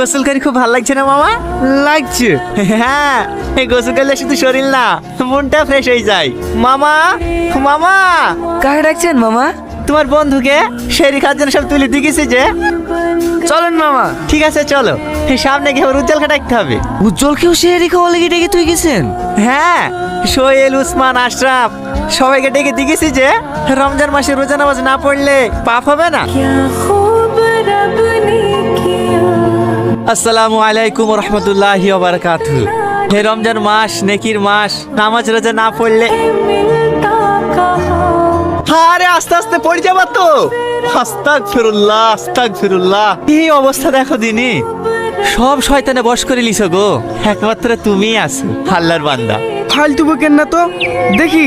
গোসল করে খুব ভালো লাগছে না মামা? লাগছে। হ্যাঁ এই গোসল করলে শুধু শরীর না মনটা ফ্রেশ হয়ে যায়। মামা মামা! কাকে ডাকছেন মামা? তোমার বন্ধুকে শেরি খাওয়ার জন্য সব তুলে দিয়েছে যে। চলেন মামা। ঠিক আছে চলো। সামনে গিয়ে আবার উজ্জ্বল ডাকতে হবে। উজ্জ্বলকেও সে রেখা বলে ডেকে তুই গেছেন? হ্যাঁ সোহেল উসমান আশরাফ সবাইকে ডেকে দিয়েছি যে রমজান মাসে রোজা নামাজ না পড়লে পাপ হবে না? আসসালামু আলাইকুম রহমতুল্লাহি ওবারকাতু হে রমজান মাস, নেকির মাস, নামাজ রোজা না পড়লে আরে আস্তে আস্তে পড়ে যাবা তো। আস্তাক ফিরুল্লাহ আস্তাক ফিরুল্লাহ এই অবস্থা দেখো দিনি। সব শয়তানে বস করে লিছো গো। একমাত্র তুমি আছো হাল্লার বান্দা। ফালতু বকেন না তো? দেখি।